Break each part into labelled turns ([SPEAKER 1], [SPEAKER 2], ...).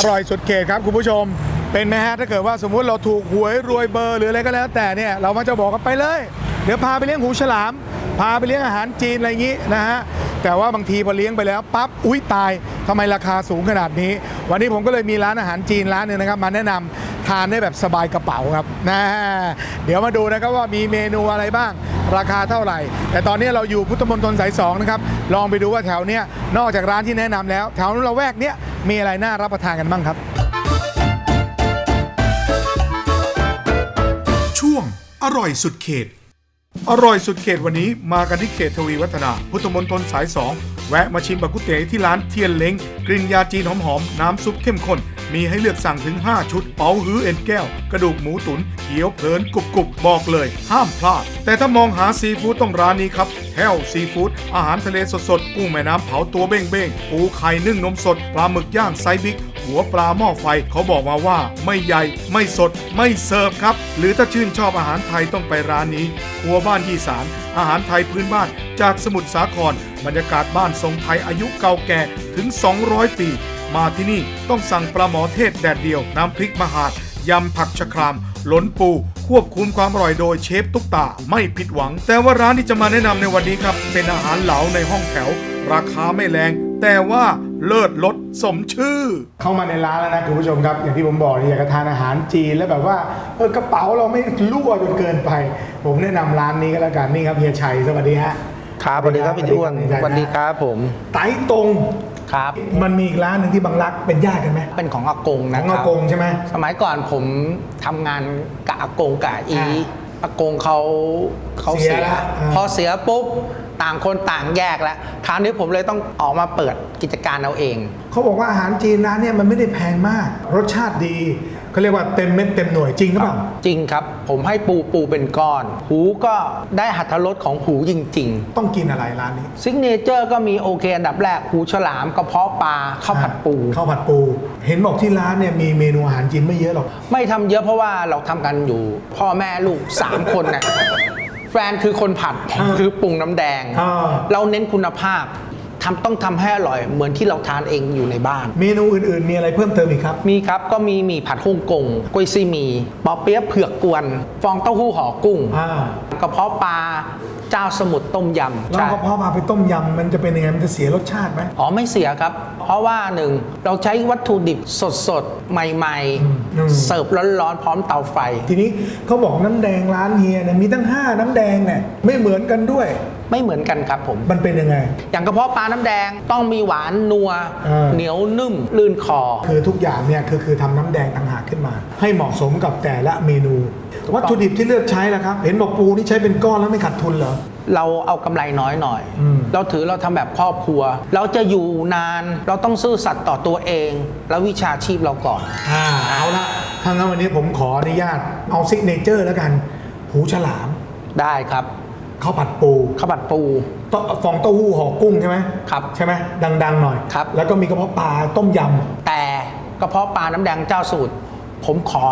[SPEAKER 1] อร่อยสุดเขตครับคุณผู้ชม เป็นไหมฮะถ้าเกิดว่าสมมุติเราถูกหวยรวยเบอร์หรืออะไรก็แล้ว แต่เนี่ยเรามักจะบอกกันไปเลย เดี๋ยวพาไปเลี้ยงหูฉลาม พาไปเลี้ยงอาหารจีนอะไรอย่างนี้นะฮะแต่ว่าบางทีพอเลี้ยงไปแล้วปั๊บอุ้ยตายทำไมราคาสูงขนาดนี้ วันนี้ผมก็เลยมีร้านอาหารจีนร้านหนึงนะครับมาแนะนำทานได้แบบสบายกระเป๋าครับนะเดี๋ยวมาดูนะครับว่ามีเมนูอะไรบ้าง ราคาเท่าไหร่ แต่ตอนนี้เราอยู่พุทธมณฑลสายสองนะครับ ลองไปดูว่าแถวเนี้ยนอกจากร้านที่แนะนำแล้ว แถวละแวกเนี้ยมีอะไรน่ารับประทานกันบ้างครับ ช่วงอร่อยสุดเขต อร่อยสุดเขตวันนี้มากันที่เขตทวีวัฒนา พุทธมณฑลสาย2แวะมาชิมบักกุเตที่ร้านเทียนเล้งกลิ่นยาจีนหอมๆน้ำซุปเข้มข้น มีให้เลือกสั่งถึง 5 ชุด เป๋าฮื้อเอ็นแก้ว กระดูกหมูตุนเขียวเพลินกรุบกรุบบอกเลย ห้ามพลาด แต่ถ้ามองหาซีฟู้ดต้องร้านนี้ครับแฮลซีฟู้ดอาหารทะเลสดๆกุ้งแม่น้ำเผาตัวเบ้งๆปูไข่นึ่งนมสดปลาหมึกย่างไซส์บิ๊กหัวปลาหม้อไฟเขาบอกมาว่า ไม่ใหญ่ไม่สดไม่เสิร์ฟครับ หรือถ้าชื่นชอบอาหารไทยต้องไปร้านนี้ครัวบ้านยี่สารอาหารไทยพื้นบ้านจากสมุทรสาคร บรรยากาศบ้านทรงไทยอายุเก่าแก่ถึง 200 ปี มาที่นี่ต้องสั่งปลาหมอเทศแดดเดียว น้ำพริกมหาดยำผักชะครามหลนปู ควบคุมความอร่อยโดยเชฟตุ๊กตาไม่ผิดหวัง แต่ว่าร้านที่จะมาแนะนำในวันนี้ครับ เป็นอาหารเหลาในห้องแถว ราคาไม่แรง แต่ว่าเลิศรสสมชื่อ เข้ามาในร้านแล้วนะคุณผู้ชมครับ อย่างที่ผมบอกอยากจะทานอาหารจีนแล้วแบบว่าเออกระเป๋าเราไม่รั่วจนเกินไป ผมแนะนำร้านนี้ก็แล้วกันนี่ครับเฮียชัยสวัสดีฮะ
[SPEAKER 2] ครับสวัสดีครับพี่อ้วนสวัสดีครับผม
[SPEAKER 1] ไตตรง
[SPEAKER 2] ครับ
[SPEAKER 1] มันมีอีกร้านหนึ่งที่บางรักเป็นญาติกันไหม
[SPEAKER 2] เป็นของอากง
[SPEAKER 1] ข
[SPEAKER 2] นะ
[SPEAKER 1] อง
[SPEAKER 2] ครั
[SPEAKER 1] อา
[SPEAKER 2] บ
[SPEAKER 1] กงใช่ไหม
[SPEAKER 2] สมัยก่อนผมทำงานกับอากงกับอี
[SPEAKER 1] อ่า
[SPEAKER 2] อากงเขาเขา
[SPEAKER 1] เสี
[SPEAKER 2] เสี
[SPEAKER 1] ย
[SPEAKER 2] ย
[SPEAKER 1] ละอ่า
[SPEAKER 2] พอเสียปุ๊บต่างคนต่างแยกแล้วคราวนี้ผมเลยต้องออกมาเปิดกิจการเอาเอง
[SPEAKER 1] เขาบอกว่าอาหารจีนร้านเนี่ยมันไม่ได้แพงมาก รสชาติดี เขาเรียกว่าเต็มเม็ดเต็มหน่วยจริงหรือเปล่า
[SPEAKER 2] จริงครับ ผมให้ปูปูเป็นก้อน หูก็ได้หัตถรสของหูจริง
[SPEAKER 1] ต้องกินอะไรร้านนี้
[SPEAKER 2] ๆซิกเนเจอร์ก็มีโอเคอันดับแรกหูฉลามกระเพาะปลาข้าวผัดปู
[SPEAKER 1] ข้าวผัดปู เห็นบอกที่ร้านเนี่ยมีเมนูอาหารจีนไม่เยอะหรอก
[SPEAKER 2] ไม่ทำเยอะเพราะว่าเราทำกันอยู่ พ่อแม่ลูก 3 คนน่ะแฟนคือคนผัดผม
[SPEAKER 1] อ่า
[SPEAKER 2] คือปรุงน้ำแดง
[SPEAKER 1] อ่า
[SPEAKER 2] เราเน้นคุณภาพ ทำต้องทำให้อร่อยเหมือนที่เราทานเองอยู่ในบ้าน
[SPEAKER 1] เมนูอื่นๆ มีอะไรเพิ่มเติมอีกครับ
[SPEAKER 2] มีครับก็มีหมี่ผัดฮ่องกงกล้วยซี่หมีปอเปี๊ยะเผือกกวน ฟองเต้าหู้ห่อกุ้ง
[SPEAKER 1] อ่าก
[SPEAKER 2] ระเพาะปลาเจ้าสมุทรต้มยำ
[SPEAKER 1] แล้ว
[SPEAKER 2] ใช่
[SPEAKER 1] ก็พอมาไปต้มยำมันจะเป็นยังไงมันจะเสียรสชาติไหม
[SPEAKER 2] อ๋อไม่เสียครับ เพราะว่าหนึ่งเราใช้วัตถุดิบสดๆใหม่
[SPEAKER 1] อืม
[SPEAKER 2] ๆเสิร์ฟร้อนๆ พร้อมเตาไฟ
[SPEAKER 1] ทีนี้เขาบอกน้ำแดงร้านเฮียเนี่ยมีตั้ง 5 น้ำแดงเนี่ยไม่เหมือนกันด้วย
[SPEAKER 2] ไม่เหมือนกันครับผม
[SPEAKER 1] มันเป็นยังไง
[SPEAKER 2] อย่างกระเพาะปลาน้ำแดงต้องมีหวานนัว
[SPEAKER 1] เออ
[SPEAKER 2] เหนียวนุ่มลื่นคอ
[SPEAKER 1] คือทุกอย่างเนี่ยคือคือทำน้ำแดงต่างหากขึ้นมา ให้เหมาะสมกับแต่ละเมนู วัตถุดิบที่เลือกใช้นะครับ เห็นบอกปูนี่ใช้เป็นก้อนแล้วไม่ขาดทุนเหรอ
[SPEAKER 2] เราเอากำไรน้อยหน่อย
[SPEAKER 1] อืม
[SPEAKER 2] เราถือเราทำแบบครอบครัว เราจะอยู่นานเราต้องซื่อสัตย์ต่อตัวเอง และวิชาชีพเราก่อน
[SPEAKER 1] อ่าเอาละถ้างั้นวันนี้ผมขออนุญาตเอาซิกเนเจอร์แล้วกัน หูฉลาม
[SPEAKER 2] ได้ครับ
[SPEAKER 1] ข้าวผัดปู
[SPEAKER 2] ข้าวผัดปู
[SPEAKER 1] เต้าฟองเต้าหู้ห่อกุ้งใช่ไหม
[SPEAKER 2] ครับ
[SPEAKER 1] ใช่ไหมดัง ๆ หน่อย
[SPEAKER 2] ครับ
[SPEAKER 1] แล้วก็มีกระเพาะปลาต้มย
[SPEAKER 2] แต่กระเพาะปลาน้ำแดงเจ้าสูตร ผมขอ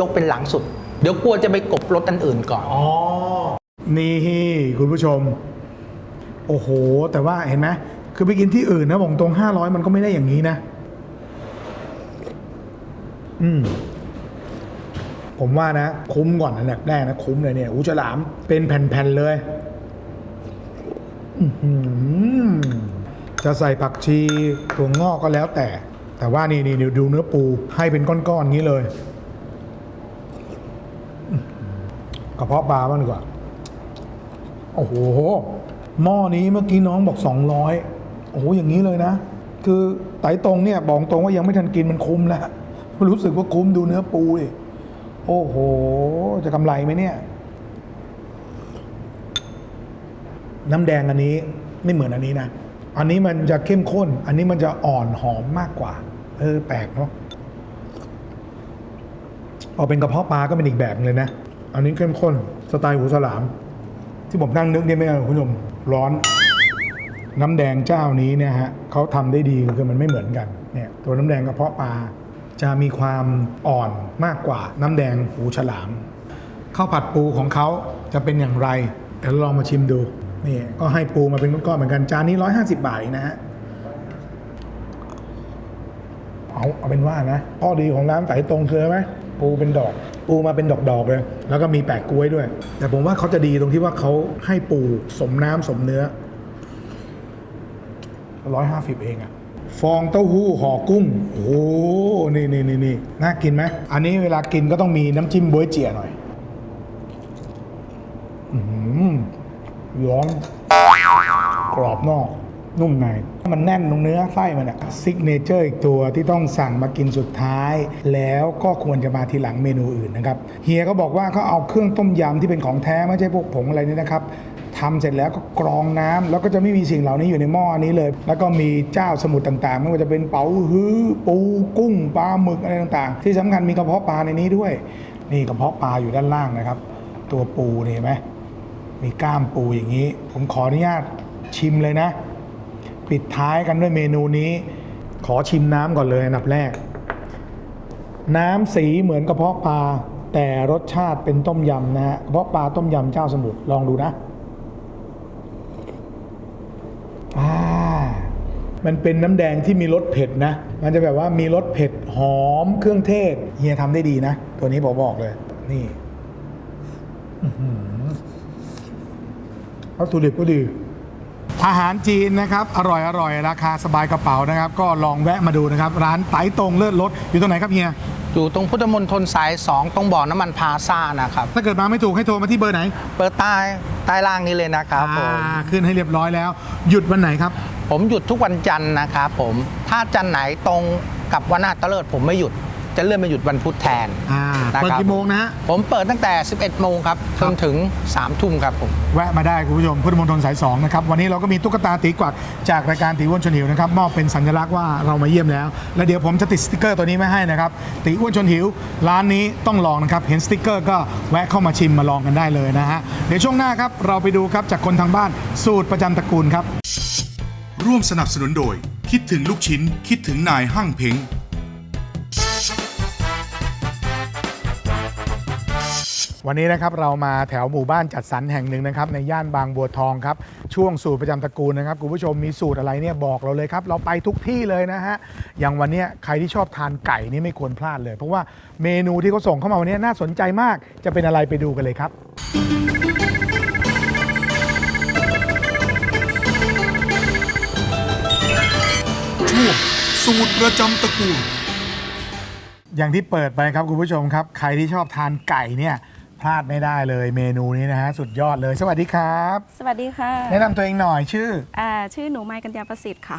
[SPEAKER 2] ยกเป็นหลังสุด เดี๋ยวกลัวจะไปกบรสอันอื่นก่อนำ
[SPEAKER 1] อ๋อนี่คุณผู้ชม โอ้โห แต่ว่าเห็นไหมคือไปกินที่อื่นนะบอกตรง500มันก็ไม่ได้อย่างนี้นะ อืม ผมว่านะ คุ้มก่อนอันดับแรกนะ คุ้มเลยเนี่ยอูฉลาม เป็นแผ่น ๆ เลยจะใส่ผักชีถั่วงอกก็แล้วแต่ แต่ว่านี่นี่ดูเนื้อปูให้เป็นก้อนๆอย่างนี้เลยกระเพาะปลาบ้างดีกว่า โอ้โห หม้อนี้เมื่อกี้น้องบอก 200 โอ้โห อย่างนี้เลยนะ คือไตตรงเนี่ย บอกตรงว่ายังไม่ทันกินมันคุ้มแล้ว รู้สึกว่าคุ้มดูเนื้อปูดิ โอ้โห จะกำไรไหมเนี่ย น้ำแดงอันนี้ไม่เหมือนอันนี้นะ อันนี้มันจะเข้มข้น อันนี้มันจะอ่อนหอมมากกว่า เออ แปลกเนาะพอเป็นกระเพาะปลาก็เป็นอีกแบบเลยนะ อันนี้เข้มข้น สไตล์หูฉลาม ที่ผมนั่งนึกเนี่ยไม่เอาคุณผู้ชมร้อน น้ำแดงเจ้านี้เนี่ยฮะเขาทำได้ดีคือมันไม่เหมือนกัน เนี่ย ตัวน้ำแดงกระเพาะปลา จะมีความอ่อนมากกว่าน้ำแดงหูฉลามข้าวผัดปูของเขาจะเป็นอย่างไรเดี๋ยวลองมาชิมดูนี่ก็ให้ปูมาเป็นก้อนๆเหมือนกันจานนี้ 150 บาทนะฮะเอาเอาเป็นว่านะข้อดีของร้านไต่ตรงคือไรไหมปูเป็นดอก ปูมาเป็นดอกๆเลย แล้วก็มีแปะกล้วยด้วย แต่ผมว่าเขาจะดีตรงที่ว่าเขาให้ปูสมน้ำสมเนื้อร้อยห้าสิบเองอะ ฟองเต้าหู้ห่อกุ้ง โอ้โหนี่นี่นี่นี่น่ากินไหมอันนี้เวลากินก็ต้องมีน้ำจิ้มบ๊วยเจี๋ยหน่อยอือหือร้อนกรอบนอก นุ่มในมันแน่นตรงเนื้อไส้มันอะซิกเนเจอร์อีกตัวที่ต้องสั่งมากินสุดท้าย แล้วก็ควรจะมาทีหลังเมนูอื่นนะครับ เฮียก็บอกว่าเขาเอาเครื่องต้มยำที่เป็นของแท้ไม่ใช่พวกผงอะไรนี่นะครับ ทำเสร็จแล้วก็กรองน้ำแล้วก็จะไม่มีสิ่งเหล่านี้อยู่ในหม้อนี้เลย แล้วก็มีเจ้าสมุทรต่างๆ ไม่ว่าจะเป็นเป๋าฮื้อปูกุ้งปลาหมึกอะไรต่างๆ ที่สำคัญมีกระเพาะปลาในนี้ด้วย นี่กระเพาะปลาอยู่ด้านล่างนะครับ ตัวปูนี่เห็นไหมมีก้ามปูอย่างนี้ ผมขออนุญาตชิมเลยนะ ปิดท้ายกันด้วยเมนูนี้ ขอชิมน้ำก่อนเลยอันดับแรก น้ำสีเหมือนกระเพาะปลาแต่รสชาติเป็นต้มยำนะฮะกระเพาะปลาต้มยำเจ้าสมุทรลองดูนะ อ่ามันเป็นน้ำแดงที่มีรสเผ็ดนะ มันจะแบบว่ามีรสเผ็ดหอมเครื่องเทศ เฮียทำได้ดีนะ ตัวนี้ผมบอกเลย นี่วัตถุดิบก็ดี อาหารจีนนะครับ อร่อยอร่อยราคาสบายกระเป๋านะครับ ก็ลองแวะมาดูนะครับ ร้านไตตรงเลิศรสอยู่ตรงไหนครับเฮีย
[SPEAKER 2] อยู่ตรงพุทธมณฑลสาย 2 ตรงบ่อน้ำมันพลาซ่านะครับ
[SPEAKER 1] ถ้าเกิดมาไม่ถูกให้โทรมาที่เบอร์ไหน
[SPEAKER 2] เปิดใต้ใต้ล่างนี้เลยนะครับผม
[SPEAKER 1] อ่าขึ้นให้เรียบร้อยแล้ว หยุดวันไหนครับ
[SPEAKER 2] ผมหยุดทุกวันจันทร์นะครับผม ถ้าจันทร์ไหนตรงกับวันอาทิตย์เลิศผมไม่หยุด จะเลื่อนไปหยุดวันพุธแทน
[SPEAKER 1] อ่า
[SPEAKER 2] นะครับ
[SPEAKER 1] เปิดกี่โมงนะฮะ
[SPEAKER 2] ผมเปิดตั้งแต่ 11 โมงครับ
[SPEAKER 1] ครั
[SPEAKER 2] จ
[SPEAKER 1] บ
[SPEAKER 2] นถึง 3 ทุ่มครับผม
[SPEAKER 1] แวะมาได้คุณผู้ชมพุทธมณฑลสาย2นะครับวันนี้เราก็มีตุ๊กตาตีกวักจากรายการตีอ้วนชวนหิวนะครับมอบเป็นสัญลักษณ์ว่าเรามาเยี่ยมแล้ว และเดี๋ยวผมจะติดสติกเกอร์ตัวนี้ไว้ให้นะครับตีอ้วนชวนหิว ร้านนี้ต้องลองนะครับเห็นสติกเกอร์ก็แวะเข้ามาชิมมาลองกันได้เลยนะฮะเดี๋ยวช่วงหน้าครับเราไปดูครับจากคนทางบ้านสูตรประจำตระกูลครับ
[SPEAKER 3] ร่วมสนับสนุนโดย คิดถึงลูกชิ้น คิดถึงนายห้างเพ้ง
[SPEAKER 1] วันนี้นะครับเรามาแถวหมู่บ้านจัดสรรแห่งหนึ่งนะครับในย่านบางบัวทองครับช่วงสูตรประจำตระกูลนะครับคุณผู้ชมมีสูตรอะไรเนี่ยบอกเราเลยครับเราไปทุกที่เลยนะฮะอย่างวันเนี้ยใครที่ชอบทานไก่นี่ไม่ควรพลาดเลย เพราะว่าเมนูที่เขาส่งเข้ามาวันนี้น่าสนใจมากจะเป็นอะไรไปดูกันเลยครับ
[SPEAKER 3] ช่วงสูตรประจำตระกูล
[SPEAKER 1] อย่างที่เปิดไปครับคุณผู้ชมครับ ใครที่ชอบทานไก่เนี่ย พลาดไม่ได้เลยเมนูนี้นะฮะสุดยอดเลย สวัสดีครับ
[SPEAKER 4] สวัสดีค่ะ
[SPEAKER 1] แนะนำตัวเองหน่อยชื่อ
[SPEAKER 4] อ่าชื่อหนูไมค์กัญญาประสิทธิ์ค่ะ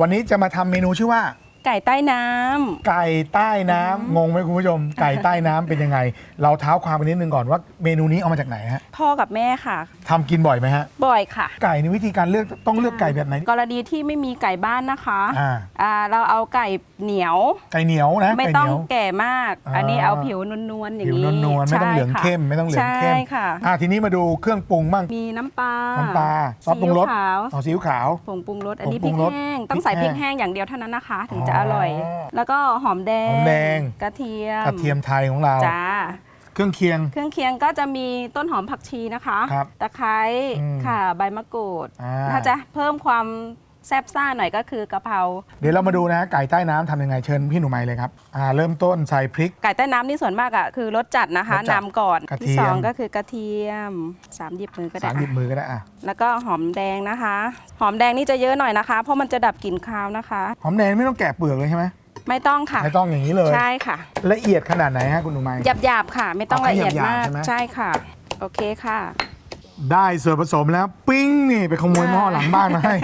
[SPEAKER 1] วันนี้จะมาทำเมนูชื่อว่า
[SPEAKER 4] ไก่ใต้น้ำ
[SPEAKER 1] ไก่ใต้น้ำงงไหมคุณผู้ชม ไก่ใต้น้ำเป็นยังไง เราเท้าความไปนิดนึงก่อนว่าเมนูนี้เอามาจากไหนฮะ
[SPEAKER 4] พ่อกับแม่ค่ะ
[SPEAKER 1] ทำกินบ่อยไหมฮะ
[SPEAKER 4] บ่อยค่ะ
[SPEAKER 1] ไก่ในวิธีการเลือกต้องเลือกไก่แบบไหน
[SPEAKER 4] กรณีที่ไม่มีไก่บ้านนะคะ
[SPEAKER 1] อ่า
[SPEAKER 4] อ่าเราเอาไก่เหนียว
[SPEAKER 1] ไก่เหนียวนะ
[SPEAKER 4] ไม่
[SPEAKER 1] ไก่
[SPEAKER 4] ต้อ
[SPEAKER 1] เห
[SPEAKER 4] ง
[SPEAKER 1] นียว
[SPEAKER 4] แก่มาก
[SPEAKER 1] อ่า
[SPEAKER 4] อันนี้เอาผิวนวลๆอย่าง
[SPEAKER 1] ผิว
[SPEAKER 4] นี้
[SPEAKER 1] นวลๆไม่ต้องเหลือง
[SPEAKER 4] ใช่ค่ะ
[SPEAKER 1] เข้มไม่ต้องเหลืองเข้ม
[SPEAKER 4] ใช่ค่ะ
[SPEAKER 1] อ่าทีนี้มาดูเครื่องปรุงบ้าง
[SPEAKER 4] มีน้ำปลา
[SPEAKER 1] น้ำปลาซอสปรุงรส
[SPEAKER 4] ซีอิ๊วขาว
[SPEAKER 1] เอาซีอิ๊วขาว
[SPEAKER 4] ผงปรุงรส อันนี้
[SPEAKER 1] ผ
[SPEAKER 4] พ
[SPEAKER 1] งปรุงรส
[SPEAKER 4] ริกแห้ง ต้องใส่
[SPEAKER 1] พ
[SPEAKER 4] พ
[SPEAKER 1] ริ
[SPEAKER 4] ริ
[SPEAKER 1] ก
[SPEAKER 4] ก
[SPEAKER 1] แห้ง
[SPEAKER 4] แห้งอย่างเดียวเท่านั้นนะคะ ถึง
[SPEAKER 1] อ๋อ
[SPEAKER 4] จะอร่อย แล้วก็หอมแดง
[SPEAKER 1] หอมแดง
[SPEAKER 4] กระเทียม
[SPEAKER 1] กระเทียมไทยของเรา
[SPEAKER 4] จ้า
[SPEAKER 1] เครื่องเคียง
[SPEAKER 4] เครื่องเคียงก็จะมีต้นหอมผักชีนะคะ
[SPEAKER 1] ครับ
[SPEAKER 4] ตะไคร้
[SPEAKER 1] อืม
[SPEAKER 4] ค่ะใบมะกรูด
[SPEAKER 1] อ่า
[SPEAKER 4] ถ้าจะเพิ่มความ แซ่บซ่าหน่อยก็คือกะเพรา
[SPEAKER 1] เดี๋ยวเรามาดูนะไก่ใต้น้ำทำยังไงเชิญพี่หนูไมเลยครับอ่าเริ่มต้นใส่พริก
[SPEAKER 4] ไก่ใต้น้ำนี่ส่วนมากอะคือรสจัดนะคะ
[SPEAKER 1] รสจัด
[SPEAKER 4] นำก่อน
[SPEAKER 1] กระเทียม
[SPEAKER 4] ที่สองก็คือกระเทียมสามหยิบมือก็ได้
[SPEAKER 1] สามหยิบมือก็ได้อะ
[SPEAKER 4] แล้วก็หอมแดงนะคะ หอมแดงนี่จะเยอะหน่อยนะคะ เพราะมันจะดับกลิ่นคาวนะคะ
[SPEAKER 1] หอมแดงไม่ต้องแกะเปลือกเลยใช่ไหม
[SPEAKER 4] ไม่ต้องค่ะ
[SPEAKER 1] ไม่ต้องอย่างนี้เลย
[SPEAKER 4] ใช่ค่ะ
[SPEAKER 1] ละเอียดขนาดไหนฮะคุณหนูไม
[SPEAKER 4] หยาบๆค่ะ ไม่ต้อง
[SPEAKER 1] เอา
[SPEAKER 4] ละ
[SPEAKER 1] แค่
[SPEAKER 4] เอียด
[SPEAKER 1] หยาบๆ
[SPEAKER 4] มาก
[SPEAKER 1] ใช่ไหม
[SPEAKER 4] ใช่ค่ะ โอเคค่ะ
[SPEAKER 1] ได้ส่วนผสมแล้วปิ้งนี่ไปขโมยหม้อหลังบ้านมาให้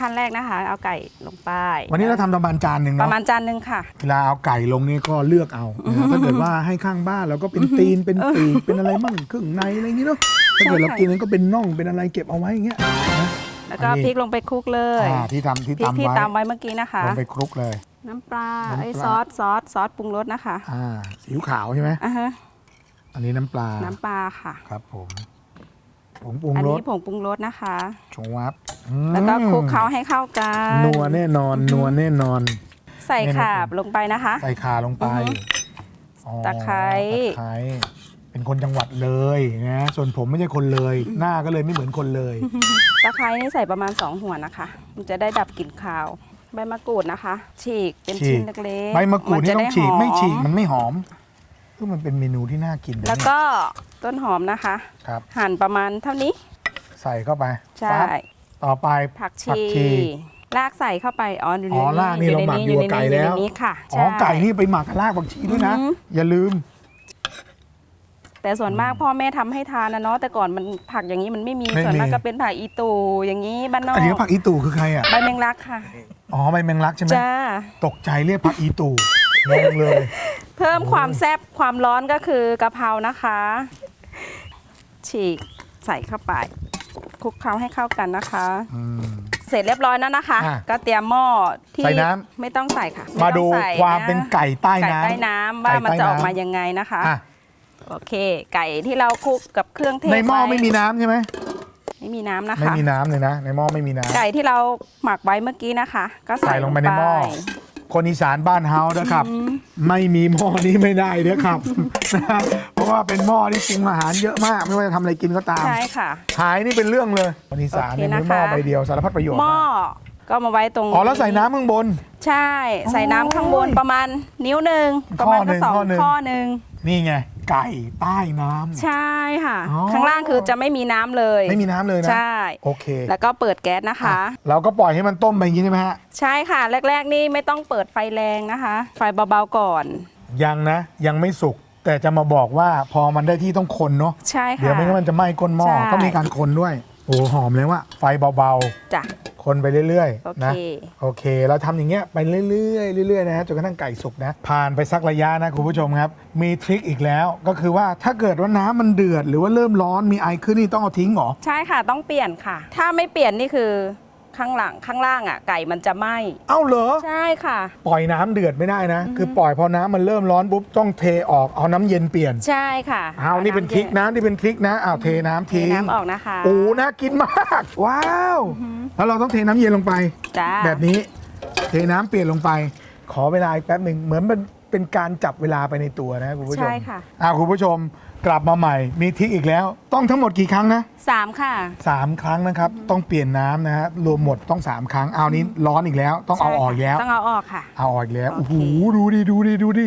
[SPEAKER 4] ขั้นแรกนะคะ เอาไก่ลงไป
[SPEAKER 1] วันนี้เราทำประมาณจานหนึ่ง
[SPEAKER 4] ป
[SPEAKER 1] เนาะ
[SPEAKER 4] ระมาณจานหนึ่งค่ะ
[SPEAKER 1] เวลาเอาไก่ลงนี่ก็เลือกเอานะครับถ้าเกิดว่าให้ข้างบ้านเราก็เป็นตีนเป็นปีกเป็นอะไรมั่งเครื่องในอะไรอย่างงี้เนาะถ้าเกิดเรากินนั้นก็เป็นน่องเป็นอะไรเก็บเอาไว้อย่างเงี้ยนะ
[SPEAKER 4] แล้วก็
[SPEAKER 1] อันนี้
[SPEAKER 4] พริกลงไปคลุกเลย
[SPEAKER 1] อ่าที่ทำที่
[SPEAKER 4] พริก
[SPEAKER 1] ตำ
[SPEAKER 4] ที่
[SPEAKER 1] ไว้
[SPEAKER 4] ตำไว้เมื่อกี้นะคะ
[SPEAKER 1] ลงไปคลุกเลย
[SPEAKER 4] น้ำปลา
[SPEAKER 1] น้ำปลา
[SPEAKER 4] ไอ้ยซอสซอสซอสปรุงรสนะคะ
[SPEAKER 1] อ่าสีอิ๊วขาวใช่ไหม
[SPEAKER 4] อะฮะ
[SPEAKER 1] อันนี้น้ำปลา
[SPEAKER 4] น้ำปลาค่ะ
[SPEAKER 1] ครับผม ผงปรุง
[SPEAKER 4] อัน
[SPEAKER 1] ร
[SPEAKER 4] นี้
[SPEAKER 1] ส
[SPEAKER 4] ผงปรุงรสนะคะ
[SPEAKER 1] ชงวับอืม
[SPEAKER 4] แล้วก็คลุกเคล้าให้เข้ากัน
[SPEAKER 1] นัวแน่นอนนัวแน่นอน
[SPEAKER 4] ใส่
[SPEAKER 1] เนี่ยนะ
[SPEAKER 4] ขาบ
[SPEAKER 1] ผม
[SPEAKER 4] ลงไปนะคะ
[SPEAKER 1] ใส่ขาลงไป
[SPEAKER 4] อือฮึ
[SPEAKER 1] อ๋อ
[SPEAKER 4] ตะไคร้
[SPEAKER 1] ตะไคร้ เป็นคนจังหวัดเลยนะ ส่วนผมไม่ใช่คนเลย หน้าก็เลยไม่เหมือนคนเลย
[SPEAKER 4] ตะไคร้นี่ใส่ประมาณ 2 หัวนะคะ มันจะได้ดับกลิ่นคาว ใบมะกรูดนะคะ ฉีกเป็น
[SPEAKER 1] ฉี
[SPEAKER 4] ชิ้
[SPEAKER 1] ก
[SPEAKER 4] นเล็กๆ
[SPEAKER 1] ใบมะกรูดนี่
[SPEAKER 4] จะ
[SPEAKER 1] ต้องฉีก
[SPEAKER 4] หอ
[SPEAKER 1] ไม่ฉีกมันไม่หอม ก็มันเป็นเมนูที่น่ากินนะ
[SPEAKER 4] แล้ว
[SPEAKER 1] เนี่ย
[SPEAKER 4] ก็ต้นหอมนะคะ
[SPEAKER 1] ครับ
[SPEAKER 4] หั่นประมาณเท่านี้
[SPEAKER 1] ใส่เข้าไป
[SPEAKER 4] ใช่
[SPEAKER 1] ปั๊บต่อไป
[SPEAKER 4] ผัก
[SPEAKER 1] ผั
[SPEAKER 4] ชี
[SPEAKER 1] กชี
[SPEAKER 4] ลากใส่เข้าไปอ๋ออยู่ใน
[SPEAKER 1] อ๋อลากนี่เราหมักอยู่กับไก่แล้ว
[SPEAKER 4] ในนี้ค่ะ
[SPEAKER 1] อ๋อ
[SPEAKER 4] ใช่
[SPEAKER 1] ไก่นี่ไปหมักกับรากผักชีด้วยนะ
[SPEAKER 4] อือหือ
[SPEAKER 1] อย่าลืม
[SPEAKER 4] แต่ส่วนมากพ่อแม่ทำให้ทานนะเนาะแต่ก่อนมันผักอย่างนี้มันไม่มี
[SPEAKER 1] ไม่
[SPEAKER 4] ส่วนมาก
[SPEAKER 1] มี
[SPEAKER 4] ก็เป็นผักอีตูอย่างนี้บ้านนอก
[SPEAKER 1] อันนี้ผักอีตู่คือใครอะ
[SPEAKER 4] ใบแมงลักค่ะ
[SPEAKER 1] อ๋อใบแมงลักใช่ไหม
[SPEAKER 4] จ้า
[SPEAKER 1] ตกใจเรียกผักอีตู่งงเลย
[SPEAKER 4] เพิ่มความแซ่บความร้อนก็คือกะเพรานะคะ ฉีกใส่เข้าไปคลุกเคล้าให้เข้ากันนะคะ
[SPEAKER 1] อืม
[SPEAKER 4] เสร็จเรียบร้อยแล้วนะคะ
[SPEAKER 1] อะ
[SPEAKER 4] ก็เตรียมหม้อที่
[SPEAKER 1] ใส่น้ำ
[SPEAKER 4] ไม่ต้องใส่ค่ะ
[SPEAKER 1] มา
[SPEAKER 4] ไต้
[SPEAKER 1] ดู
[SPEAKER 4] องใส่
[SPEAKER 1] ความะเป็นไก่ใต้
[SPEAKER 4] ไก่
[SPEAKER 1] น้ำ
[SPEAKER 4] ใต้น้ำว่า
[SPEAKER 1] ไก่
[SPEAKER 4] มัน
[SPEAKER 1] ใต้
[SPEAKER 4] จะออก
[SPEAKER 1] น้ำ
[SPEAKER 4] มายังไงนะคะ
[SPEAKER 1] อะ
[SPEAKER 4] โอเค ไก่ที่เราคลุกกับเครื่องเทศ
[SPEAKER 1] ในหม้อ
[SPEAKER 4] ว้
[SPEAKER 1] ไม่มีน้ำใช่ไหม
[SPEAKER 4] ไม่มีน้ำนะ
[SPEAKER 1] ไม่
[SPEAKER 4] คะ
[SPEAKER 1] มีน้ำเลยนะ ในหม้อไม่มีน้ำ
[SPEAKER 4] ไก่ที่เราหมักไว้เมื่อกี้นะคะ ก็
[SPEAKER 1] ใส่
[SPEAKER 4] ใส่
[SPEAKER 1] ลงไปในหม้อ คนอีสานบ้านเฮานะครับ ไม่มีหม้อนี้ไม่ได้เด้อครับนะเพราะว่าเป็นหม้อที่ปรุงอาหารเยอะมากไม่ว่าจะทำอะไรกินก็ตาม
[SPEAKER 4] ใช่ค่ะ
[SPEAKER 1] หายนี่เป็นเรื่องเลยคนอีสานเนี่ย
[SPEAKER 4] โอเค
[SPEAKER 1] มี
[SPEAKER 4] นะคะ
[SPEAKER 1] หม้อใบเดียวสารพัดประโยชน์
[SPEAKER 4] หม้อ
[SPEAKER 1] มาก
[SPEAKER 4] ก็มาไว้ตรง
[SPEAKER 1] อ๋อแล้วใส่น้ำข้างบน
[SPEAKER 4] ใช่ ใส่น้ำข้างบนประมาณนิ้วหนึ่งประมาณ
[SPEAKER 1] ข้อหนึ่ง
[SPEAKER 4] สอง
[SPEAKER 1] ข้อหนึ่ง
[SPEAKER 4] ข้อหนึ่ง
[SPEAKER 1] นี่ไง ไก่ใต้น้ำ
[SPEAKER 4] ใช่ค่ะ
[SPEAKER 1] อ๋อ
[SPEAKER 4] ข้างล่างคือจะไม่มีน้ำเลย
[SPEAKER 1] ไม่มีน้ำเลยนะ
[SPEAKER 4] ใช่
[SPEAKER 1] โอเค
[SPEAKER 4] แล้วก็เปิดแก๊สนะคะ
[SPEAKER 1] เราก็ปล่อยให้มันต้มไปอย่างนี้ใช่ไหมฮะ
[SPEAKER 4] ใช่ค่ะ แรก ๆ นี่ไม่ต้องเปิดไฟแรงนะคะ ไฟเบาๆก่อน
[SPEAKER 1] ยังนะ ยังไม่สุก แต่จะมาบอกว่าพอมันได้ที่ต้องคนเนาะ
[SPEAKER 4] ใช่ค่ะ
[SPEAKER 1] เดี๋ยวไม่งั้นมันจะไหม้ก้นหม้อ
[SPEAKER 4] ใช่
[SPEAKER 1] ต้องมีการคนด้วย โอ้หอมเลยว่าไฟเบา
[SPEAKER 4] จ้ะ
[SPEAKER 1] ๆ คนไปเรื่อย
[SPEAKER 4] โอ
[SPEAKER 1] ๆ
[SPEAKER 4] เค
[SPEAKER 1] นะโอเค เราทำอย่างเงี้ยไปเรื่อยๆเรื่อยๆนะฮะจนกระทั่งไก่สุกนะ ผ่านไปสักระยะนะคุณผู้ชมครับ มีทริคอีกแล้วก็คือว่าถ้าเกิดว่าน้ำมันเดือด หรือว่าเริ่มร้อนมีไอขึ้นนี่ต้องเอาทิ้งเหรอ
[SPEAKER 4] ใช่ค่ะต้องเปลี่ยนค่ะ ถ้าไม่เปลี่ยนนี่คือ ข้างหลังข้างล่างอะไก่มันจะไหม้
[SPEAKER 1] เอ้าเหรอ
[SPEAKER 4] ใช่ค่ะ
[SPEAKER 1] ปล่อยน้ำเดือดไม่ได้นะ คือปล่อยพอน้ำมันเริ่มร้อนปุ๊บต้องเทออกเอาน้ำเย็นเปลี่ยน
[SPEAKER 4] ใช่ค่ะ
[SPEAKER 1] เอานี่เป็นทริคนะนี่เป็นทริคนะอ้าวเทน้ำ
[SPEAKER 4] เท
[SPEAKER 1] ทิ้ง
[SPEAKER 4] น้ำออกนะคะ
[SPEAKER 1] โอ้น่ากินมาก ว้าว แล้วเราต้องเทน้ำเย็นลงไป
[SPEAKER 4] จ้า
[SPEAKER 1] แบบนี้เทน้ำเปลี่ยนลงไป ขอเวลาอีกแป๊บหนึ่งเหมือนเป็นเป็นการจับเวลาไปในตัวนะคุณผู้ชม
[SPEAKER 4] ใช่ค่ะ
[SPEAKER 1] อ่าคุณผู้ชม กลับมาใหม่ มีทริคอีกแล้ว ต้องทั้งหมดกี่ครั้งนะ
[SPEAKER 4] สามค่ะ
[SPEAKER 1] สามครั้งนะครับ ต้องเปลี่ยนน้ำนะฮะรวมหมดต้องสามครั้งเอานี้ร้อนอีกแล้ว ต้องเอาออกอีกแล้ว
[SPEAKER 4] ต้องเอาออกค่ะ
[SPEAKER 1] เอาออกอีกแล้ว
[SPEAKER 4] โอ
[SPEAKER 1] โอ้
[SPEAKER 4] เค
[SPEAKER 1] โหดูดิดูดิดูดิ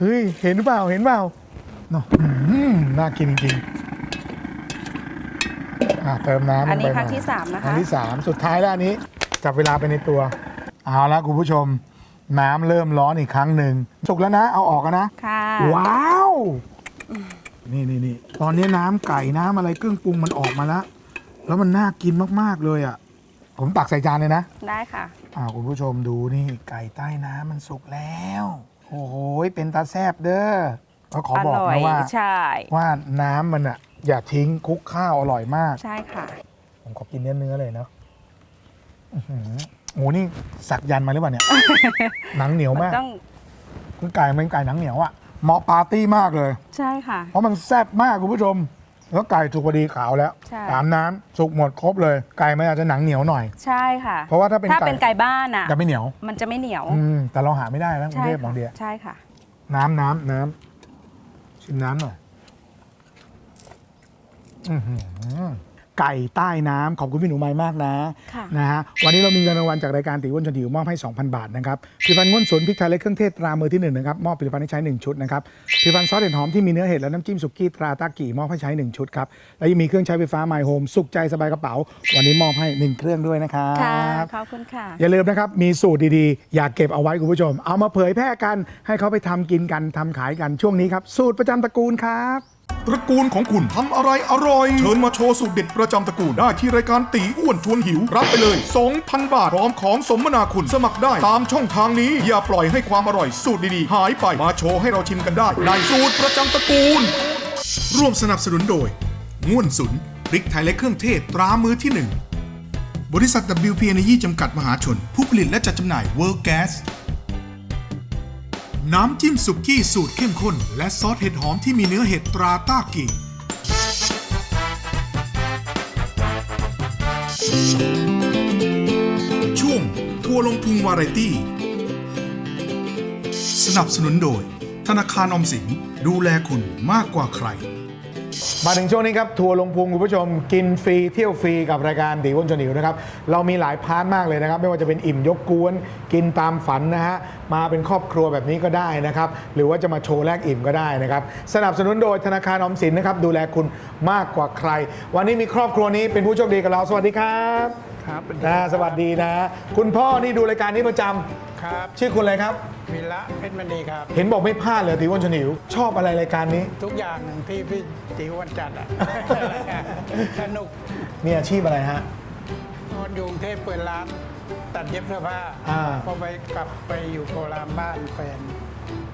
[SPEAKER 1] เฮ้ยเห็นเปล่าเห็นเปล่าเนาะอืมน่ากินจริงๆอะเติมน้ำล
[SPEAKER 4] อัน
[SPEAKER 1] ง
[SPEAKER 4] นี้
[SPEAKER 1] ไป
[SPEAKER 4] ครั้ง
[SPEAKER 1] หน่อย
[SPEAKER 4] ที่สามนะ
[SPEAKER 1] ครั้
[SPEAKER 4] คะ
[SPEAKER 1] งที่สามสุดท้ายแล้วอันนี้จับเวลาไปในตัว เอาละคุณผู้ชม น้ำเริ่มร้อนอีกครั้งหนึ่งสุกแล้วนะ เอาออกแล้วนะ
[SPEAKER 4] ค่ะ
[SPEAKER 1] ว้าว นี่นี่นี่ตอนนี้น้ำไก่น้ำอะไรเครื่องปรุงมันออกมาแล้ว แล้วมันน่ากินมากๆเลยอะ ผมตักใส่จานเลยนะ
[SPEAKER 4] ได้ค่ะ
[SPEAKER 1] อ่าคุณผู้ชมดูนี่ไก่ใต้น้ำมันสุกแล้ว โอ้โหเป็นตาแซบเด้อก็ขอบอก
[SPEAKER 4] ร่อย
[SPEAKER 1] นะว่า
[SPEAKER 4] ใช่
[SPEAKER 1] ว่าน้ำมันอะ อย่าทิ้งคลุกข้าวอร่อยมาก
[SPEAKER 4] ใช่ค่ะ
[SPEAKER 1] ผมขอกินเนื้อเนื้อเลยเนาะอื้อหือโอ้โหนี่สักยันต์มาหรือเปล่าเนี่ย หนังเหนียวมาก
[SPEAKER 4] ต้อง
[SPEAKER 1] คือไก่มันเป็นไก่หนังเหนียวอะ เหมาะปาร์ตี้มากเลย
[SPEAKER 4] ใช่ค่ะ
[SPEAKER 1] เพราะมันแซ่บมากคุณผู้ชม แล้วไก่สุกพอดีขาวแล้ว
[SPEAKER 4] ใช่
[SPEAKER 1] ตามน้ำสุกหมดครบเลย ไก่มันอาจจะหนังเหนียวหน่อย
[SPEAKER 4] ใช่ค่ะ
[SPEAKER 1] เพราะว่าถ้าเป็น
[SPEAKER 4] ถ้า
[SPEAKER 1] ไก่
[SPEAKER 4] เป็นไก่บ้านอะ
[SPEAKER 1] จะไม่เหนียว
[SPEAKER 4] มันจะไม่เหนียว
[SPEAKER 1] อืมแต่เราหาไม่ได้นะกรุง
[SPEAKER 4] ใช่
[SPEAKER 1] เทพบา
[SPEAKER 4] ค่ะ
[SPEAKER 1] งที
[SPEAKER 4] ใช่ค่ะ
[SPEAKER 1] น้ำน้ำน้ำชิมน้ำหน่อย อื้อหือ ไก่ใต้น้ำขอบคุณพี่หนูไม้มากนะ
[SPEAKER 4] ค่ะ
[SPEAKER 1] นะฮะวันนี้เรามีเงินรางวัลจากรายการตีอ้วนชวนหิวมอบให้ 2,000 บาทนะครับผลิตภัณฑ์ง่วนสนพริกไทยและเครื่องเทศตรามือที่หนึ่งนะครับมอบผลิตภัณฑ์ให้ใช้1ชุดนะครับผลิตภัณฑ์ซอสเห็ดหอมที่มีเนื้อเห็ดและน้ำจิ้มสุกี้ตราตากี่มอบให้ใช้1ชุดครับและยังมีเครื่องใช้ไฟฟ้า My Home สุขใจสบายกระเป๋า วันนี้มอบให้1เครื่องด้วยนะครับ
[SPEAKER 4] ค่ะขอบคุณค่ะ
[SPEAKER 1] อย่าลืมนะครับ มีสูตรดีๆ อยากเก็บเอาไว้คุณผู้ชม เอามาเผยแพร่กัน ให้เขาไปทำกินกันทำขายกันช่วงนี้ครับ สูตรประจำตระกูลครับ
[SPEAKER 3] ตระกูลของคุณทำอะไรอร่อย เชิญมาโชว์สูตรเด็ดประจำตระกูลได้ที่รายการตีอ้วนชวนหิว รับไปเลย 2,000 บาทพร้อมของสมนาคุณสมัครได้ตามช่องทางนี้ อย่าปล่อยให้ความอร่อยสูตรดีๆ หายไปมาโชว์ให้เราชิมกันได้ในสูตรประจำตระกูล ร่วมสนับสนุนโดยง่วนสุนพริกไทยและเครื่องเทศตรามือที่หนึ่งบริษัท WP Energy จำกัดมหาชน ผู้ผลิตและจัดจำหน่าย World Gas
[SPEAKER 5] น้ำจิ้มสุกี้สูตรเข้มข้น และซอสเห็ดหอมที่มีเนื้อเห็ดตราต้ากีช่วงทัวร์ลงพุงวาไรตี้ สนับสนุนโดย ธนาคารอมสินดูแลคุณมากกว่าใคร
[SPEAKER 1] มาถึงช่วงนี้ครับทัวร์ลงพุงคุณผู้ชมกินฟรีเที่ยวฟรีกับรายการตีอ้วนชวนหิวนะครับเรามีหลายพาร์ทมากเลยนะครับ ไม่ว่าจะเป็นอิ่มยกกวน กินตามฝันนะฮะมาเป็นครอบครัวแบบนี้ก็ได้นะครับ หรือว่าจะมาโชว์แลกอิ่มก็ได้นะครับ สนับสนุนโดยธนาคารออมสินนะครับดูแลคุณมากกว่าใคร วันนี้มีครอบครัวนี้เป็นผู้โชคดีกับเราสวัสดีครับ
[SPEAKER 3] ครับ
[SPEAKER 1] นะสวัสดีนะ คุณพ่อนี่ดูรายการนี้ประจำ
[SPEAKER 3] ครับ
[SPEAKER 1] ชื่อคุณอะไรครับ
[SPEAKER 3] วิระเพชรมณีครับ
[SPEAKER 1] เห็นบอกไม่พลาดเลยตีอ้วนชวนหิว ชอบอะไรรายการนี้
[SPEAKER 3] ทุกอย่างที่พี่จิ๋ววันจันทร์อะสนุก
[SPEAKER 1] มีอาชีพอะไรฮะ
[SPEAKER 3] ตอนอยู่กรุงเทพเปิดร้าน ตัดเย็บเสื้อผ้า
[SPEAKER 1] อ่า
[SPEAKER 3] พอไปกลับไปอยู่โคราชบ้านแฟน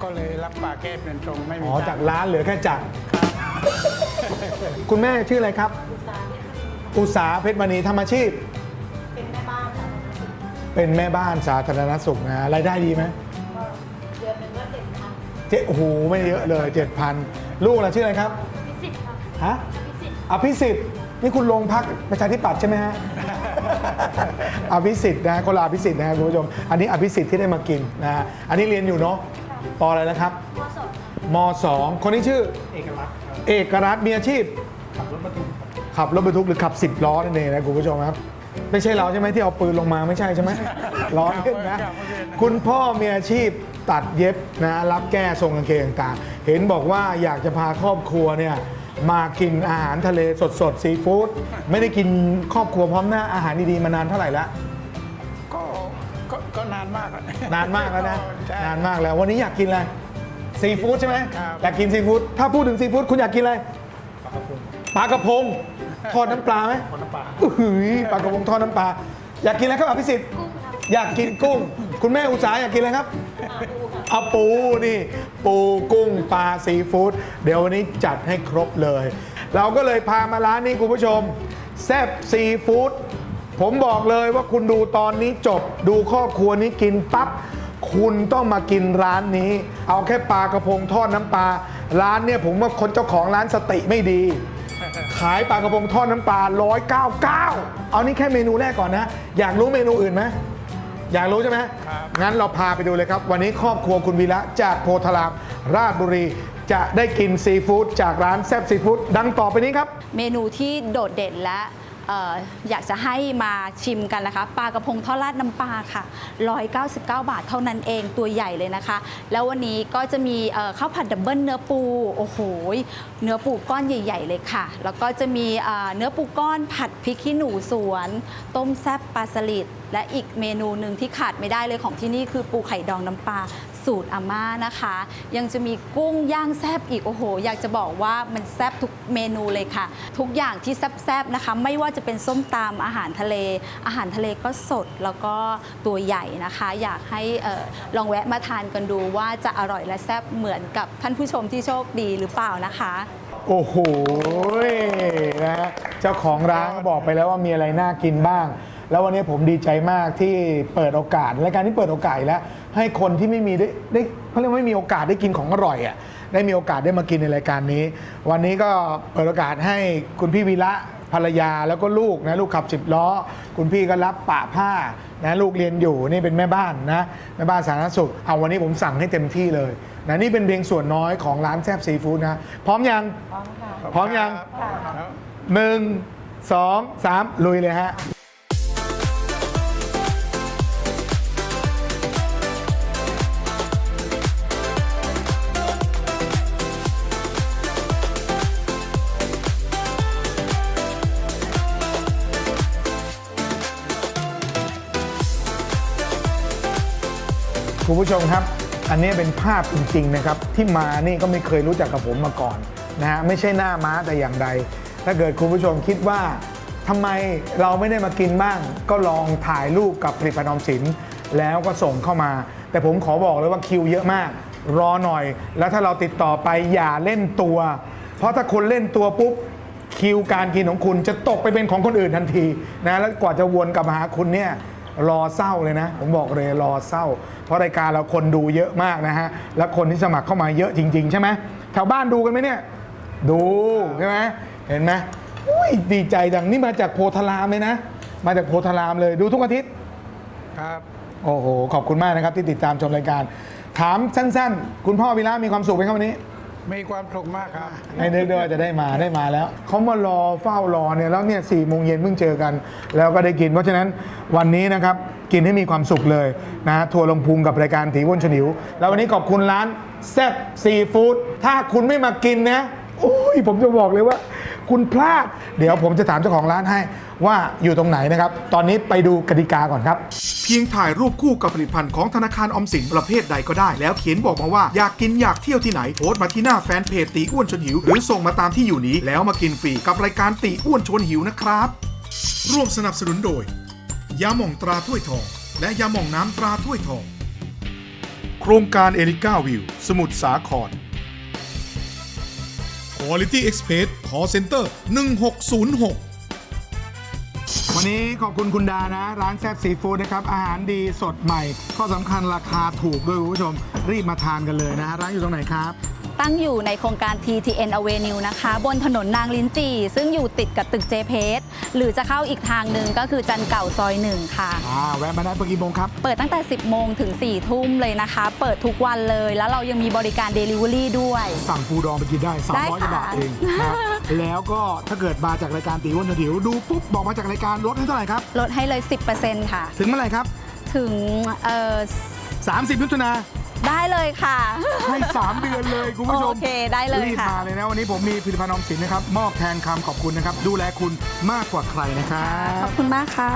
[SPEAKER 3] ก็เลยรับปากแก้เป็นตรงไม่มี
[SPEAKER 1] อ๋อ
[SPEAKER 3] จ้
[SPEAKER 1] จากร้านเหลือแค่จักรคุณแม่ชื่ออะไรครับ อุตสาเพชรมณีทำอาชีพ เป็นแม่บ้านสาธารณสุขนะรายได้ดีไหมเดือนหนึ่งก็เจ็ดพันเจ็ดโอ้โหไม่เยอะเลยเจ็ดพันลูกเราชื่ออะไรครับพิสิทธิ์ครับฮะอภิสิทธิ์นี่คุณลงพักประชาธิปัตย์ใช่ไหมฮะ อภิสิทธิ์นะคนละอภิสิทธิ์นะคุณผู้ชม อันนี้อภิสิทธิ์ที่ได้มากินนะฮะอันนี้เรียนอยู่เนาะปออะไรนะครับมสองคนนี้ชื่อ
[SPEAKER 3] เอกลักษณ์
[SPEAKER 1] เอกรัฐมีอาชีพ ขับรถบรรทุกขับรถบรรทุกหรือขับ 10 ล้อนั่นเองนะคุณผู้ชมครับ ไม่ใช่เราใช่ไหมที่เอาปืนลงมาไม่ใช่ใช่ไหมล้อเล่นนะ คุณพ่อมีอาชีพตัดเย็บนะรับแก้ทรงกางเกงต่างๆ เห็นบอกว่าอยากจะพาครอบครัวเนี่ยมากินอาหารทะเลสดๆซีฟู้ดไม่ได้กินครอบครัวพร้อมหน้าอาหารดีๆมานานเท่าไหร่แล้ว
[SPEAKER 3] ก็ก็ก็นานมากอะ
[SPEAKER 1] นานมากแล้วนะ
[SPEAKER 3] ใช่
[SPEAKER 1] นานมากแล้ววันนี้อยากกินอะไรซีฟู้ดใช่ไหม
[SPEAKER 3] ครับ
[SPEAKER 1] อยากกินซีฟู้ดถ้าพูดถึงซีฟู้ดคุณอยากกินอะไรปลากระพง ทอดน้ำปลาไหมทอดน้ำปลาอื้อปลากระพงทอดน้ำปลา อยากกินอะไรครับอภิสิทธิ์ อยากกินกุ้ง คุณแม่อุตสาหอยากกินอะไรครับเอาปูนี่ ปูกุ้งปลาซีฟู้ดเดี๋ยววันนี้จัดให้ครบเลย เราก็เลยพามาร้านนี้คุณผู้ชม แซบซีฟู้ดผมบอกเลยว่าคุณดูตอนนี้จบ ดูครอบครัวนี้กินปั๊บคุณต้องมากินร้านนี้ เอาแค่ปลากระพงทอดน้ำปลา ร้านเนี่ยผมว่าคนเจ้าของร้านสติไม่ดี ขายปลากระพงทอดน้ำปลา199 เอานี่แค่เมนูแรกก่อนนะ อยากรู้เมนูอื่นไหมอยากรู้ใช่ไหม
[SPEAKER 3] ครับ
[SPEAKER 1] งั้นเราพาไปดูเลยครับ วันนี้ครอบครัวคุณวีระจากโพธาราม ราชบุรีจะได้กินซีฟู้ดจากร้านแซบซีฟู้ดดังต่อไปนี้ครับ
[SPEAKER 6] เมนูที่โดดเด่นและเอออยากจะให้มาชิมกันนะคะปลากระพงทอดราดน้ำปลาค่ะ 199 บาทเท่านั้นเองตัวใหญ่เลยนะคะ แล้ววันนี้ก็จะมีข้าวผัดดับเบิลเนื้อปูโอ้โหเนื้อปูก้อนใหญ่ ๆ เลยค่ะ แล้วก็จะมีเอ่อเนื้อปูก้อนผัดพริกขี้หนูสวน ต้มแซ่บปลาสลิดและอีกเมนูหนึ่งที่ขาดไม่ได้เลยของที่นี่คือปูไข่ดองน้ำปลาสูตรอาม่านะคะ ยังจะมีกุ้งย่างแซบอีก โอ้โห อยากจะบอกว่ามันแซบทุกเมนูเลยค่ะ ทุกอย่างที่แซบๆนะคะ ไม่ว่าจะเป็นส้มตำอาหารทะเล อาหารทะเลก็สดแล้วก็ตัวใหญ่นะคะ อยากให้ออลองแวะมาทานกันดูว่าจะอร่อยและแซบเหมือนกับท่านผู้ชมที่โชคดีหรือเปล่านะคะ
[SPEAKER 1] โอ้โหนะเจ้าของร้านบอกไปแล้วว่ามีอะไรน่ากินบ้าง แล้ววันนี้ผมดีใจมากที่เปิดโอกาสรายการที่เปิดโอกาสอีกแล้ว ให้คนที่ไม่มีได้ได้เขาเรียกว่าไม่มีโอกาสได้กินของอร่อยอะได้มีโอกาสได้มากินในรายการนี้ วันนี้ก็เปิดโอกาสให้คุณพี่วีระภรรยาแล้วก็ลูกนะลูกขับสิบล้อ คุณพี่ก็รับป่าผ้านะลูกเรียนอยู่นี่เป็นแม่บ้านนะแม่บ้านสาธารณสุขเอาวันนี้ผมสั่งให้เต็มที่เลยนะนี่เป็นเพียงส่วนน้อยของร้านแซบซีฟู้ดนะพร้อมยังพร้อมยัง
[SPEAKER 3] ครับ
[SPEAKER 1] หนึ่งสองสามลุยเลยฮะ คุณผู้ชมครับ อันนี้เป็นภาพจริงๆนะครับ ที่มานี่ก็ไม่เคยรู้จักกับผมมาก่อนนะฮะไม่ใช่หน้าม้าแต่อย่างใด ถ้าเกิดคุณผู้ชมคิดว่าทำไมเราไม่ได้มากินบ้าง ก็ลองถ่ายรูปกับผลิตภัณฑ์ออมสิน แล้วก็ส่งเข้ามา แต่ผมขอบอกเลยว่าคิวเยอะมาก รอหน่อย แล้วถ้าเราติดต่อไปอย่าเล่นตัว เพราะถ้าคนเล่นตัวปุ๊บคิวการกินของคุณจะตกไปเป็นของคนอื่นทันทีนะแล้วกว่าจะวนกลับมาหาคุณเนี่ย รอเศร้าเลยนะ ผมบอกเลยรอเศร้า เพราะรายการเราคนดูเยอะมากนะฮะ และคนที่สมัครเข้ามาเยอะจริง ๆ ใช่ไหมแถวบ้านดูกันไหมเนี่ย ดูใช่ไหมเห็นไหมอุ้ยดีใจจังนี่มาจากโพธารามเลยนะ มาจากโพธารามเลยดูทุกอาทิตย์
[SPEAKER 2] ครับ
[SPEAKER 1] โอ้โหขอบคุณมากนะครับที่ติดตามชมรายการ ถามสั้น ๆ คุณพ่อวีระมีความสุขไหมครับวันนี้
[SPEAKER 2] มีความสุขมากครับ
[SPEAKER 1] ให้นึกด้วยว่าจะได้มาได้มาแล้ว เขามารอเฝ้ารอเนี่ยแล้วเนี่ยสี่โมงเย็นเพิ่งเจอกัน แล้วก็ได้กิน เพราะฉะนั้นวันนี้นะครับกินให้มีความสุขเลยนะทัวร์ลงพุงกับรายการถีวนฉนิว แล้ววันนี้ขอบคุณร้านแซ่บซีฟู้ดถ้าคุณไม่มากินนะ โอ้ยผมจะบอกเลยว่า คุณพลาด เดี๋ยวผมจะถามเจ้าของร้านให้ว่าอยู่ตรงไหนนะครับ ตอนนี้ไปดูกติกาก่อนครับ
[SPEAKER 3] เพียงถ่ายรูปคู่กับผลิตภัณฑ์ของธนาคารออมสินประเภทใดก็ได้ แล้วเขียนบอกมาว่าอยากกินอยากเที่ยวที่ไหนโพสต์มาที่หน้าแฟนเพจตีอ้วนชวนหิว หรือส่งมาตามที่อยู่นี้ แล้วมากินฟรีกับรายการตีอ้วนชวนหิวนะครับ ร่วมสนับสนุนโดยยาหม่องตราถ้วยทอง และยาหม่องน้ำตราถ้วยทอง โครงการเอลิก้าวิว สมุทรสาคร Quality Express Call Center 1606
[SPEAKER 1] วันนี้ขอบคุณคุณดานะ ร้านแซ่บซีฟู้ดนะครับ อาหารดีสดใหม่ ข้อสำคัญราคาถูกด้วยคุณผู้ชม รีบมาทานกันเลยนะ ร้านอยู่ตรงไหนครับ
[SPEAKER 6] ตั้งอยู่ในโครงการ TTN Avenue นะคะ บนถนนนางลิ้นจี่ ซึ่งอยู่ติดกับตึกเจเพสหรือจะเข้าอีกทางหนึ่งก็คือจันเก่าซอยหนึ่งค่ะ
[SPEAKER 1] อ่าแวะมาได้เปิดกี่โมงครับ
[SPEAKER 6] เปิดตั้งแต่ 10 โมงถึง 4 ทุ่มเลยนะคะ เปิดทุกวันเลย แล้วเรายังมีบริการ Delivery ด้วย
[SPEAKER 1] สั่งปูดองไปกินได้
[SPEAKER 6] ได้
[SPEAKER 1] 300กว่า
[SPEAKER 6] ค่ะ
[SPEAKER 1] บาทเองนะแล้วก็ถ้าเกิดมาจากรายการตีอ้วนถิวดูปุ๊บบอกมาจากรายการลดให้เท่าไหร่ครับ
[SPEAKER 6] ลดให้เลย 10%ค่ะ
[SPEAKER 1] ถึงเมื่อไหร่ครับ
[SPEAKER 6] ถึงเอ่อ
[SPEAKER 1] 30มิถุนา
[SPEAKER 6] ได้เลยค่ะ
[SPEAKER 1] ให้ 3 เดือนเลยคุณผู้ชม
[SPEAKER 6] โอเคได้เลย
[SPEAKER 1] รีบ
[SPEAKER 6] ค่ะ
[SPEAKER 1] มาเลยนะ วันนี้ผมมีผลิตภัณฑ์ออมสินนะครับ มอบแทนคำขอบคุณนะครับ ดูแลคุณมากกว่าใครนะครับ
[SPEAKER 6] ขอบคุณมากค่ะ